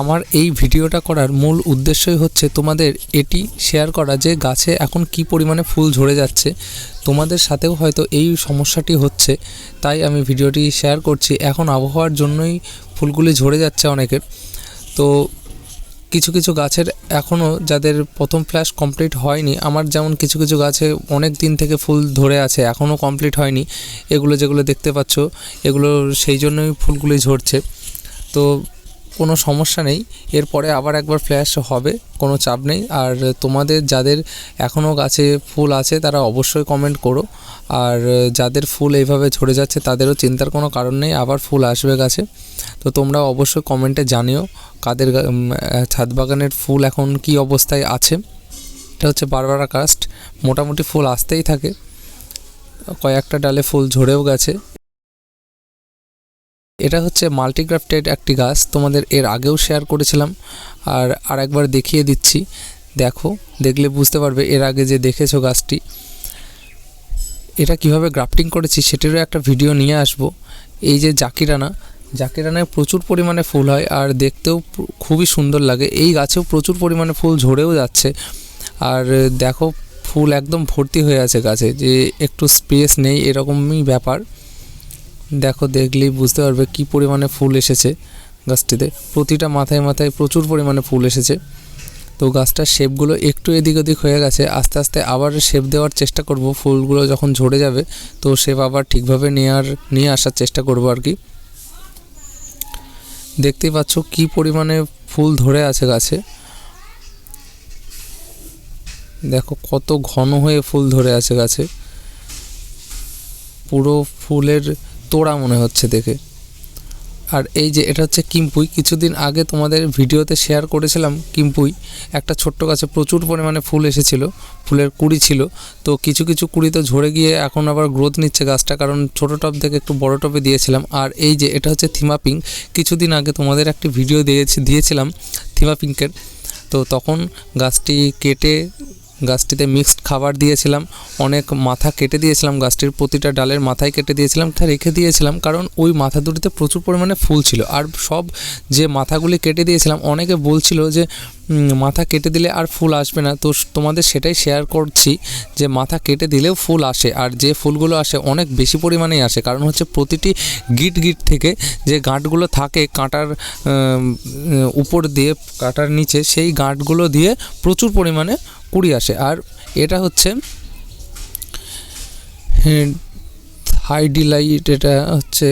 আমার এই ভিডিওটা করার মূল উদ্দেশ্যই হচ্ছে তোমাদের এটি শেয়ার করা যে গাছে এখন কি পরিমাণে ফুল ঝরে যাচ্ছে। তোমাদের সাথেও হয়তো এই সমস্যাটি হচ্ছে, তাই আমি ভিডিওটি শেয়ার করছি। এখন আবহাওয়ার জন্যই ফুলগুলি ঝরে যাচ্ছে অনেকের। তো কিছু কিছু গাছের এখনও যাদের প্রথম ফ্ল্যাশ কমপ্লিট হয়নি, আমার যেমন কিছু কিছু গাছে অনেক দিন থেকে ফুল ধরে আছে এখনও কমপ্লিট হয়নি। এগুলো যেগুলো দেখতে পাচ্ছ, এগুলো সেই জন্যই ফুলগুলি ঝরছে। তো কোনো সমস্যা নেই। এরপরে আবার একবার ফ্ল্যাশ হবে, কোনো চাপ নেই। আর তোমাদের যাদের এখনও গাছে ফুল আছে, তারা অবশ্যই কমেন্ট করো। আর যাদের ফুল এইভাবে ঝরে যাচ্ছে, তাদেরও চিন্তার কোনো কারণ নেই, আবার ফুল আসবে গাছে। তো তোমরা অবশ্যই কমেন্টে জানিও কাদের ছাদ বাগানের ফুল এখন কি অবস্থায় আছে। এটা হচ্ছে বারবারা কাস্ট মোটামুটি ফুল আসতেই থাকে। কয়েকটা ডালে ফুল ঝরেও গেছে। এটা হচ্ছে মাল্টিগ্রাফটেড একটি গাছ, তোমাদের এর আগেও শেয়ার করেছিলাম। আর আর একবার দেখিয়ে দিচ্ছি। দেখো, দেখলে বুঝতে পারবে এর আগে যে দেখেছ গাছটি। এটা কীভাবে গ্রাফটিং করেছি সেটিরও একটা ভিডিও নিয়ে আসব। এই যে জাকিরানা, জাকিরানায় প্রচুর পরিমাণে ফুল হয় আর দেখতেও খুবই সুন্দর লাগে। এই গাছেও প্রচুর পরিমাণে ফুল ঝরেও যাচ্ছে। আর দেখো, ফুল একদম ভর্তি হয়ে আছে গাছে, যে একটু স্পেস নেই, এরকমই ব্যাপার। দেখো, দেখলেই বুঝতে পারবে কি পরিমাণে ফুল এসেছে গাছটিতে। প্রতিটা মাথায় মাথায় প্রচুর পরিমাণে ফুল এসেছে। তো গাছটার শেপগুলো একটু এদিক ওদিক হয়ে গেছে, আস্তে আস্তে আবার শেপ দেওয়ার চেষ্টা করব। ফুলগুলো যখন ঝরে যাবে, তো শেপ আবার ঠিকভাবে নেওয়ার নিয়ে আসার চেষ্টা করব আর কি। দেখতেই পাচ্ছ কি পরিমাণে ফুল ধরে আছে গাছে। দেখো, কত ঘন হয়ে ফুল ধরে আছে গাছে। পুরো ফুলের তোড়া মনে হচ্ছে দেখে। আর এই যে এটা হচ্ছে কিম্পুই, কিছুদিন আগে তোমাদের ভিডিওতে শেয়ার করেছিলাম কিম্পুই, একটা ছোট্ট গাছে প্রচুর পরিমাণে ফুল এসেছিল, ফুলের কুড়ি ছিল, তো কিছু কিছু কুড়ি তো ঝরে গিয়ে এখন আবার গ্রোথ নিচ্ছে গাছটা, কারণ ছোট টব থেকে একটু বড় টবে দিয়েছিলাম। আর এই যে এটা হচ্ছে থিমা পিঙ্ক কিছুদিন আগে তোমাদের একটি ভিডিও দিয়েছি, দিয়েছিলাম থিমা পিঙ্কের তো তখন গাছটি কেটে গাছটিতে মিক্সড খাবার দিয়েছিলাম, অনেক মাথা কেটে দিয়েছিলাম, গাছটির প্রতিটা ডালের মাথায় কেটে দিয়েছিলাম, তা রেখে দিয়েছিলাম, কারণ ওই মাথা দুটিতে প্রচুর পরিমাণে ফুল ছিল। আর সব যে মাথাগুলি কেটে দিয়েছিলাম, অনেকে বলছিল যে মাথা কেটে দিলে আর ফুল আসবে না। তো তোমাদের সেটাই শেয়ার করছি যে, মাথা কেটে দিলেও ফুল আসে, আর যে ফুলগুলো আসে অনেক বেশি পরিমাণেই আসে। কারণ হচ্ছে প্রতিটি গিট গিট থেকে যে গাঁটগুলো থাকে কাঁটার উপর দিয়ে, কাঁটার নিচে, সেই গাঁটগুলো দিয়ে প্রচুর পরিমাণে কুড়ি আসে। আর এটা হচ্ছে হাই ডিলাইট এটা হচ্ছে,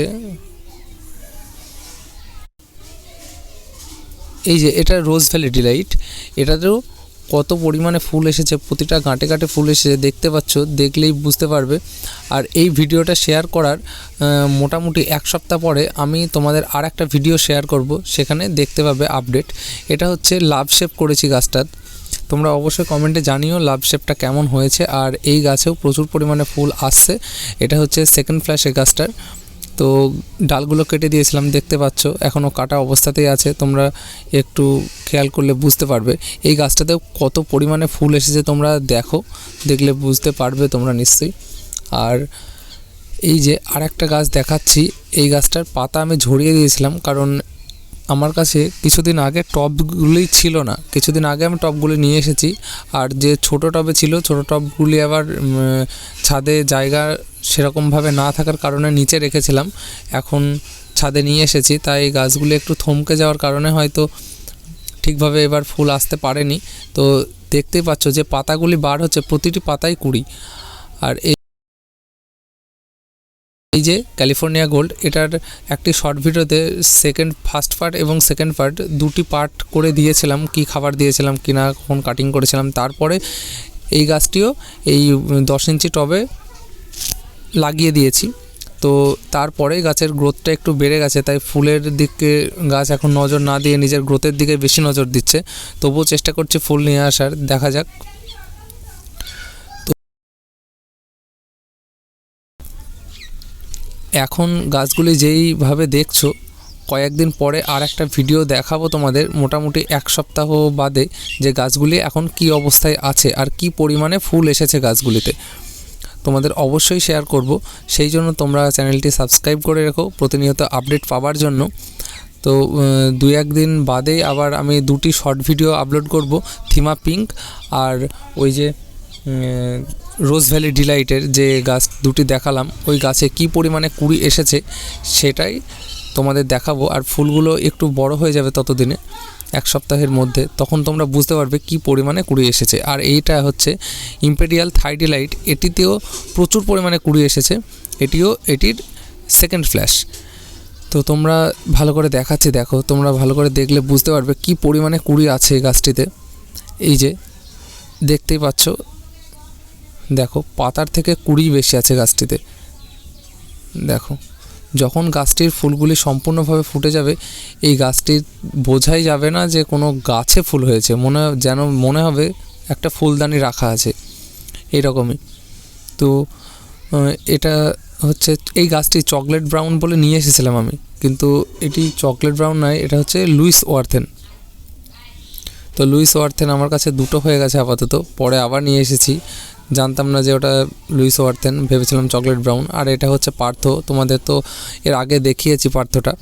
এই যে এটা রোজ ভ্যালি ডিলাইট, এটাতেও কত পরিমাণে ফুল এসেছে, প্রতিটা গাঁটে গাঁটে ফুল এসেছে, দেখতে পাচ্ছ, দেখলেই বুঝতে পারবে। আর এই ভিডিওটা শেয়ার করার মোটামুটি এক সপ্তাহ পরে আমি তোমাদের আর একটা ভিডিও শেয়ার করব, সেখানে দেখতে পাবে আপডেট। এটা হচ্ছে লাভ শেপ করেছি গাছটার। তোমরা অবশ্যই কমেন্টে জানিও লাভ শেপটা কেমন হয়েছে, আর এই গাছেও প্রচুর পরিমাণে ফুল আসছে। এটা হচ্ছে সেকেন্ড ফ্ল্যাশে গাছটার। তো ডালগুলো কেটে দিয়েছিলাম, দেখতে পাচ্ছ এখনও কাটা অবস্থাতেই আছে, তোমরা একটু খেয়াল করলে বুঝতে পারবে। এই গাছটাতেও কত পরিমাণে ফুল এসেছে তোমরা দেখো, দেখলে বুঝতে পারবে তোমরা নিশ্চয়ই। আর এই যে আর একটা গাছ দেখাচ্ছি, এই গাছটার পাতা আমি ঝরিয়ে দিয়েছিলাম, কারণ আমার কাছে কিছুদিন আগে টবগুলি ছিল না। কিছুদিন আগে আমি টবগুলি নিয়ে এসেছি। আর যে ছোট টবে ছিল, ছোট টবগুলি আবার ছাদে জায়গা সেরকমভাবে না থাকার কারণে নিচে রেখেছিলাম। এখন ছাদে নিয়ে এসেছি, তাই গাছগুলি একটু থমকে যাওয়ার কারণে হয়তো ঠিকভাবে এবার ফুল আসতে পারেনি। তো দেখতেই পাচ্ছ যে পাতাগুলি বার হচ্ছে, প্রতিটি পাতাই কুড়ি। আর এই এই যে ক্যালিফোর্নিয়া গোল্ড, এটার একটি শর্ট ভিডিওতে সেকেন্ড ফার্স্ট পার্ট এবং সেকেন্ড পার্ট দুটি পার্ট করে দিয়েছিলাম, কি খাবার দিয়েছিলাম, কি না কখন কাটিং করেছিলাম। তারপরে এই গাছটিও এই দশ ইঞ্চি টবে লাগিয়ে দিয়েছি। তো তারপরে গাছের গ্রোথটা একটু বেড়ে গেছে, তাই ফুলের দিকে গাছ এখন নজর না দিয়ে নিজের গ্রোথের দিকে বেশি নজর দিচ্ছে। তবুও চেষ্টা করছে ফুল নিয়ে আসার, দেখা যাক এখন গাছগুলি যেইভাবে দেখছ, কয়েকদিন পরে আর একটা ভিডিও দেখাবো তোমাদের মোটামুটি এক সপ্তাহ বাদে যে গাছগুলি এখন কি অবস্থায় আছে আর কি পরিমাণে ফুল এসেছে গাছগুলিতে। তোমাদের অবশ্যই শেয়ার করব, সেই জন্য তোমরা চ্যানেলটি সাবস্ক্রাইব করে রেখো, প্রতিনিয়ত আপডেট পাওয়ার জন্য। তো দুই একদিন বাদেই আবার আমি দুটি শর্ট ভিডিও আপলোড করব, থিমা পিঙ্ক আর ওই যে রোজ ভ্যালি ডিলাইটের যে গাছ দুটি দেখালাম, ওই গাছে কি পরিমাণে কুড়ি এসেছে সেটাই তোমাদের দেখাবো। আর ফুলগুলো একটু বড় হয়ে যাবে ততদিনে, এক সপ্তাহের মধ্যে, তখন তোমরা বুঝতে পারবে কি পরিমাণে কুড়ি এসেছে। আর এইটা হচ্ছে ইম্পেরিয়াল থাইডিলাইট এটিতেও প্রচুর পরিমাণে কুড়ি এসেছে। এটিও, এটির সেকেন্ড ফ্ল্যাশ তো তোমরা ভালো করে দেখাচ্ছি, দেখো, তোমরা ভালো করে দেখলে বুঝতে পারবে কি পরিমাণে কুড়ি আছে এই গাছটিতে। এই যে, দেখতেই পাচ্ছ দেখো, পাতার থেকে কুড়ি বেশি আছে গাছটিতে। দেখো, যখন গাছটির ফুলগুলি সম্পূর্ণভাবে ফুটে যাবে, এই গাছটির বোঝাই যাবে না যে কোনো গাছে ফুল হয়েছে, মনে যেন মনে হবে একটা ফুলদানি রাখা আছে এইরকমই তো এটা হচ্ছে, এই গাছটি চকলেট ব্রাউন বলে নিয়ে এসেছিলাম আমি, কিন্তু এটি চকলেট ব্রাউন নয়, এটা হচ্ছে লুইস ওয়ার্থেন। তো লুইস ওয়ার্থেন আমার কাছে দুটো হয়ে গেছে আপাতত, পরে আবার নিয়ে এসেছি। জানতাম না যে ওটা লুইস ওয়ার্থেন, ভেবেছিলাম চকলেট ব্রাউন। আর এটা হচ্ছে পার্থ, তোমাদের তো এর আগে দেখিয়েছি পার্থটা।